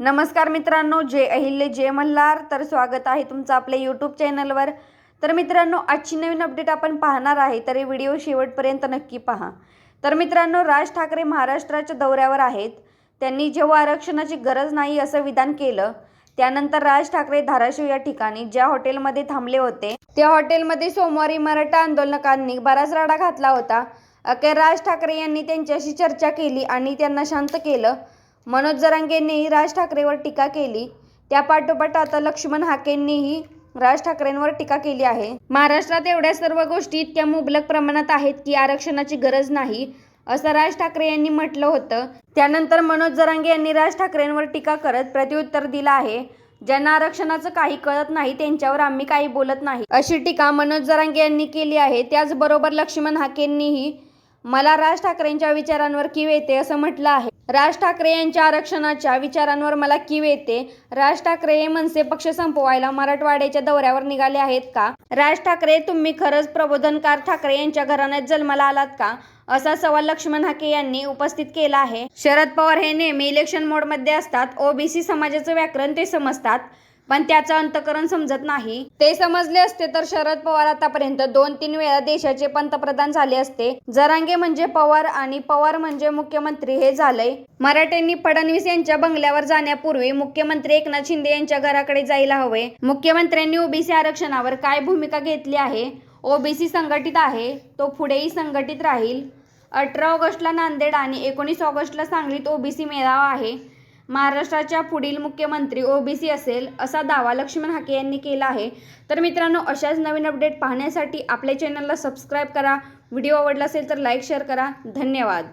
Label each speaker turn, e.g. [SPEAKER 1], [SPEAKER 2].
[SPEAKER 1] नमस्कार मित्रांनो जय अहिल्य जय मल्हार. तर स्वागत आहे तुमचं आपल्या यूट्यूब चॅनलवर तर मित्रांनो आजची नवीन अपडेट आपण पाहणार आहे तर हे व्हिडिओ शेवटपर्यंत नक्की पहा. तर मित्रांनो राज ठाकरे महाराष्ट्राच्या दौऱ्यावर आहेत. त्यांनी जेव्हा आरक्षणाची गरज नाही असं विधान केलं त्यानंतर राज ठाकरे धाराशिव या ठिकाणी ज्या हॉटेलमध्ये थांबले होते त्या हॉटेलमध्ये सोमवारी मराठा आंदोलकांनी बराच राडा घातला होता. अखेर राज ठाकरे यांनी त्यांच्याशी चर्चा केली आणि त्यांना शांत केलं. मनोज जरांगेंनीही राज ठाकरेंवर टीका केली. त्यापाठोपाठ आता लक्ष्मण हाकेंनीही राज ठाकरेंवर टीका केली आहे. महाराष्ट्रात एवढ्या सर्व गोष्टी इतक्या मुबलक प्रमाणात आहेत की आरक्षणाची गरज नाही असं राज ठाकरे यांनी म्हटलं होतं. त्यानंतर मनोज जरांगे यांनी राज ठाकरेंवर टीका करत प्रत्युत्तर दिलं आहे. ज्यांना आरक्षणाचं काही कळत नाही त्यांच्यावर आम्ही काही बोलत नाही. अशी टीका मनोज जरांगे यांनी केली आहे. त्याचबरोबर लक्ष्मण हाकेंनीही मला राज ठाकरेंच्या विचारांवर कीव येते असं म्हटलं आहे. राज ठाकरे यांच्या आरक्षणाच्या विचारांवर मला कीव येते. राज ठाकरे हे मनसे पक्ष संपवायला मराठवाड्याच्या दौऱ्यावर निघाले आहेत का? राज ठाकरे तुम्ही खरंच प्रबोधनकार ठाकरे यांच्या घराण्यात जन्माला आलात का? असा सवाल लक्ष्मण हाके यांनी उपस्थित केला आहे. शरद पवार हे नेहमी इलेक्शन मोडमध्ये असतात. ओबीसी समाजाचं व्याकरण ते समजतात. पण त्याचं अंतकरण समजत नाही. ते समजले असते तर शरद पवार आतापर्यंत दोन तीन वेळा देशाचे पंतप्रधान झाले असते. जरांगे म्हणजे पवार आणि पवार म्हणजे मुख्यमंत्री हे झालंय. मराठ्यांनी फडणवीस यांच्या बंगल्यावर जाण्यापूर्वी मुख्यमंत्री एकनाथ शिंदे यांच्या घराकडे जायला हवे. मुख्यमंत्र्यांनी ओबीसी आरक्षणावर काय भूमिका घेतली आहे? ओबीसी संघटित आहे तो पुढेही संघटित राहील. अठरा ऑगस्टला नांदेड आणि एकोणीस ऑगस्टला सांगलीत ओबीसी मेळावा आहे. महाराष्ट्राच्या पुढील मुख्यमंत्री ओबीसी असेल असा दावा लक्ष्मण हाके यांनी केला आहे. तर मित्रांनो अशाच नवीन अपडेट पाहण्यासाठी आपल्या चॅनलला सबस्क्राईब करा. व्हिडिओ आवडला असेल तर लाईक शेअर करा. धन्यवाद.